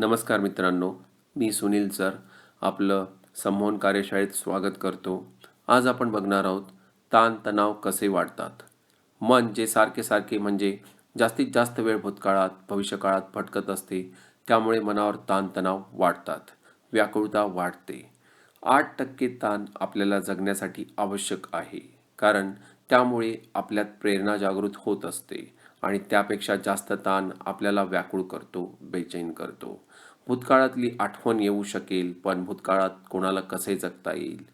नमस्कार मित्रांनो मी सुनील सर. आपलं संमोहन कार्यशाळेत स्वागत करतो. आज आपण बघणार आहोत ताणतणाव कसे वाढतात? मन जे सारखे सारखे म्हणजे जास्तीत जास्त वेळ भूतकाळात भविष्यकाळात भटकत असते त्यामुळे मनावर ताणतणाव वाढतात व्याकुळता वाढते. आठ टक्के ताण आपल्याला जगण्यासाठी आवश्यक आहे कारण त्यामुळे आपल्यात प्रेरणा जागृत होत असते आणि त्यापेक्षा जास्त ताण आपल्याला व्याकुळ करतो बेचैन करतो. भूतकाळातली आठवण येऊ शकेल पण भूतकाळात कोणाला कसे जगता येईल?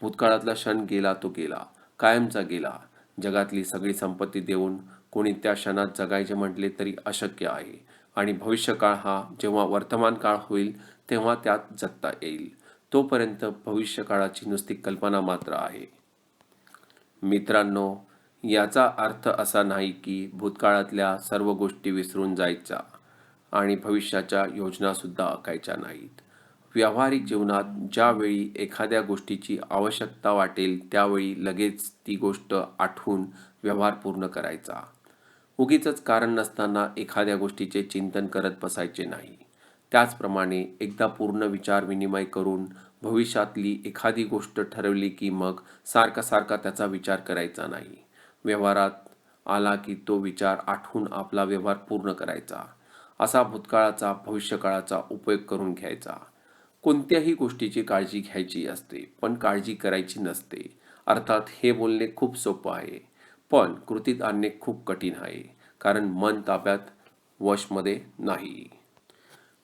भूतकाळातला क्षण गेला तो गेला कायमचा गेला. जगातली सगळी संपत्ती देऊन कोणी त्या क्षणात जगायचे म्हटले तरी अशक्य आहे. आणि भविष्यकाळ हा जेव्हा वर्तमान काळ होईल तेव्हा त्यात जगता येईल. तोपर्यंत भविष्यकाळाची नुसती कल्पना मात्र आहे. मित्रांनो याचा अर्थ असा नाही की भूतकाळातल्या सर्व गोष्टी विसरून जायच्या. आणि भविष्याच्या योजनासुद्धा आखायच्या नाहीत. व्यावहारिक जीवनात ज्यावेळी एखाद्या गोष्टीची आवश्यकता वाटेल त्यावेळी लगेच ती गोष्ट आठवून व्यवहार पूर्ण करायचा. उगीचच कारण नसताना एखाद्या गोष्टीचे चिंतन करत बसायचे नाही. त्याचप्रमाणे एकदा पूर्ण विचार विनिमय करून भविष्यातली एखादी गोष्ट ठरवली की मग सारखा सारखा त्याचा विचार करायचा नाही. व्यवहारात आला की तो विचार आठवून आपला व्यवहार पूर्ण करायचा. असा भूतकाळाचा भविष्यकाळाचा उपयोग करून घ्यायचा. कोणत्याही गोष्टीची काळजी घ्यायची असते पण काळजी करायची नसते. अर्थात हे बोलणे खूप सोपं आहे. पण कृतीत आणणे खूप कठीण आहे कारण मन ताब्यात वशमध्ये नाही.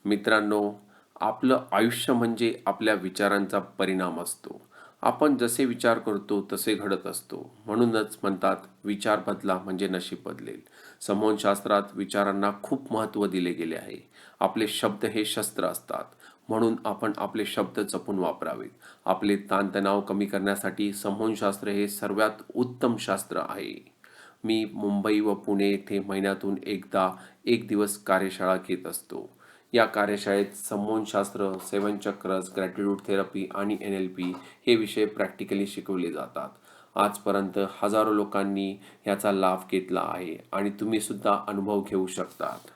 मित्रांनो आपलं आयुष्य म्हणजे आपल्या विचारांचा परिणाम असतो. आपण जसे विचार करतो तसे घडत असतो. म्हणूनच म्हणतात विचार बदला म्हणजे नशीब बदलेल. समोनशास्त्रात विचारांना खूप महत्त्व दिले गेले आहे. आपले शब्द हे शस्त्र असतात. म्हणून आपण आपले शब्द जपून वापरावेत. आपले ताणतणाव कमी करण्यासाठी संमोहनशास्त्र हे सर्वात उत्तम शास्त्र आहे. मी मुंबई व पुणे येथे महिन्यातून एकदा एक दिवस कार्यशाळा घेत असतो. या कार्यशाळेत संमोहनशास्त्र सेवन चक्रस ग्रॅटिट्यूड थेरपी आणि एन एल पी हे विषय प्रॅक्टिकली शिकवले जातात. आजपर्यंत हजारो लोकांनी ह्याचा लाभ घेतला आहे आणि तुम्ही सुद्धा अनुभव घेऊ शकतात.